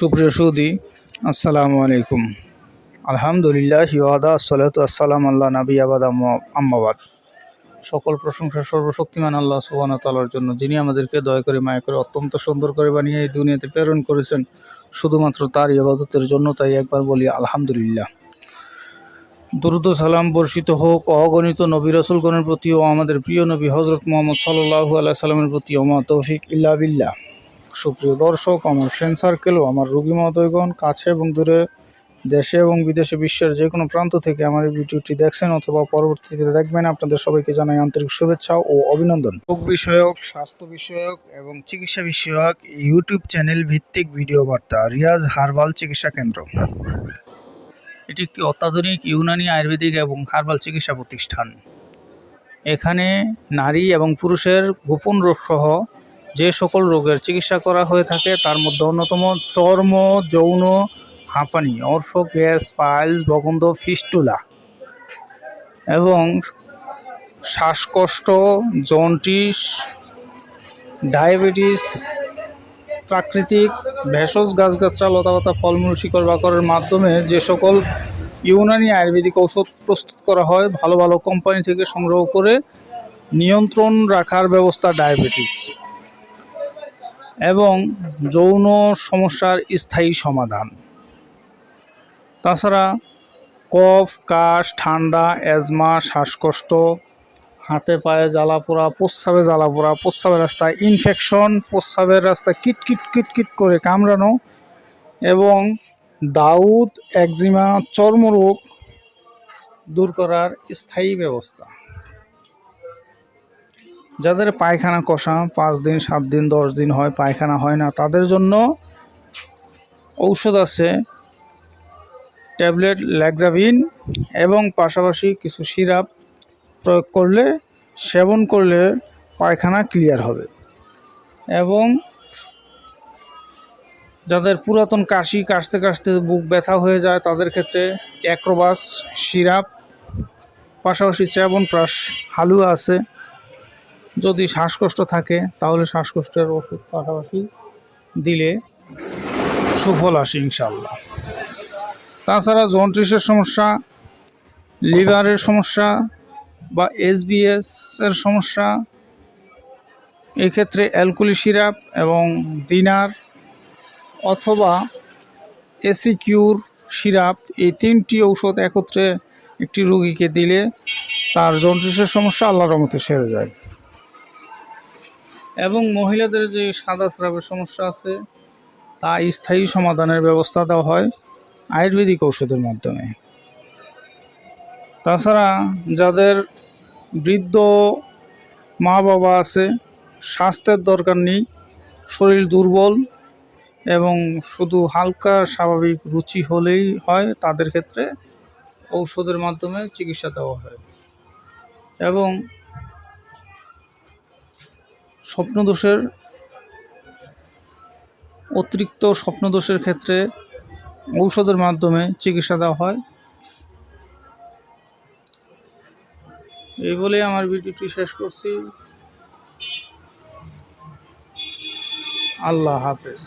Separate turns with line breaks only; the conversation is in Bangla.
সুপ্রিয় সুদি আসসালামু আলাইকুম। আলহামদুলিল্লাহ শিওয়াদা সালাতু আসসালাম আল্লাহ নাবি আবাদ আম্মাবাদ সকল প্রশংসা সর্বশক্তিমান আল্লাহ সুবান তালার জন্য, যিনি আমাদেরকে দয়া করে, মায়া করে, অত্যন্ত সুন্দর করে বানিয়ে এই দুনিয়াতে প্রেরণ করেছেন। শুধুমাত্র তার ইবাদতের জন্য তাই একবার বলি, আলহামদুলিল্লাহ। দুরুদ সালাম বর্ষিত হোক, অগণিত নবী রসুলগণের প্রতি ও আমাদের প্রিয় নবী হজরত মোহাম্মদ সাল্লাহু আল্লাহ সাল্লামের প্রতি, ওমা তৌফিক ইল্লা বিল্লাহ। সুপ্রিয় দর্শক, আমার ফ্রেন্ড সার্কেল ও আমার রুগী মহোদয়গণ কাছে এবং দূরে দেশে এবং বিদেশে বিশ্বের যে কোনো প্রান্ত থেকে আমার এই ভিডিওটি দেখছেন অথবা পরবর্তীতে দেখবেন, আপনাদের সবাইকে জানাই আন্তরিক শুভেচ্ছা ও অভিনন্দন। রোগ বিষয়ক, স্বাস্থ্য বিষয়ক এবং চিকিৎসা বিষয়ক ইউটিউব চ্যানেল ভিত্তিক ভিডিও বার্তা, রিয়াজ হার্বাল চিকিৎসা কেন্দ্র। এটি একটি অত্যাধুনিক ইউনানি আয়ুর্বেদিক এবং হার্বাল চিকিৎসা প্রতিষ্ঠান। এখানে নারী এবং পুরুষের গোপন রোগ সহ যে সকল রোগের চিকিৎসা করা হয়ে থাকে, তার মধ্যে অন্যতম চর্ম, যৌন, হাঁপানি অর্শ গ্যাস, পাইলস বগন্ধ ফিস্টুলা এবং শ্বাসকষ্ট জন্টিস ডায়াবেটিস, প্রাকৃতিক, ভেষজ গাছগাছরা লতাপাতা, ফলমূল, শিকড় বাকরের মাধ্যমে যে সকল ইউনানি আয়ুর্বেদিক ঔষধ প্রস্তুত করা হয়, ভালো ভালো কোম্পানি থেকে সংগ্রহ করে নিয়ন্ত্রণ রাখার ব্যবস্থা ডায়াবেটিস। এবং যৌন সমস্যার স্থায়ী সমাধান। তাছাড়া কফ, কাশ, ঠান্ডা অ্যাজমা শ্বাসকষ্ট, হাতে পায়ে জ্বালা পোড়া, প্রস্রাবে জ্বালা পোড়া, প্রস্রাবের রাস্তায় ইনফেকশন প্রস্রাবের রাস্তায় কিট কিট কিট কিট করে কামড়ানো এবং দাউদ, একজিমা, চর্মরোগ দূর করার স্থায়ী ব্যবস্থা। যাদের পায়খানা কষা, পাঁচ দিন, সাত দিন, দশ দিন হয়, পায়খানা হয় না, তাদের জন্য ঔষধ আছে, ট্যাবলেট ল্যাক্সাভিন এবং পাশাপাশি কিছু সিরাপ প্রয়োগ করলে, সেবন করলে পায়খানা ক্লিয়ার হবে। এবং যাদের পুরাতন কাশি, কাশতে কাশতে বুক ব্যথা হয়ে যায়, তাদের ক্ষেত্রে অ্যাক্রোবাস, সিরাপ, পাশাপাশি চ্যাবনপ্রাশ, হালুয়া আছে। যদি শ্বাসকষ্ট থাকে, তাহলে শ্বাসকষ্টের ওষুধ পাশাপাশি দিলে সুফল আসে ইনশাল্লাহ তাছাড়া জন্টিসের সমস্যা, লিভারের সমস্যা বা এসবিএস এর সমস্যা, এক্ষেত্রে অ্যালকুলি সিরাপ এবং দিনার অথবা এসিকিউর সিরাপ, এই তিনটি ঔষধ একত্রে একটি রুগীকে দিলে তার জন্টিসের সমস্যা আল্লাহর মতো সেরে যায়। এবং মহিলাদের যে সাদা স্রাবের সমস্যা আছে, তা স্থায়ী সমাধানের ব্যবস্থা দেওয়া হয় আয়ুর্বেদিক ঔষধের মাধ্যমে। তাছাড়া যাদের বৃদ্ধ মা বাবা আছে, স্বাস্থ্যের দরকার নেই, শরীর দুর্বল এবং শুধু হালকা স্বাভাবিক রুচি হলেই হয়, তাদের ক্ষেত্রে ঔষধের মাধ্যমে চিকিৎসা দেওয়া হয়। এবং স্বপ্নদোষের অতিরিক্ত স্বপ্নদোষের ক্ষেত্রে ঔষধের মাধ্যমে চিকিৎসা দেওয়া হয়। এই বলে আমার ভিডিওটি শেষ করছি। আল্লাহ হাফেজ।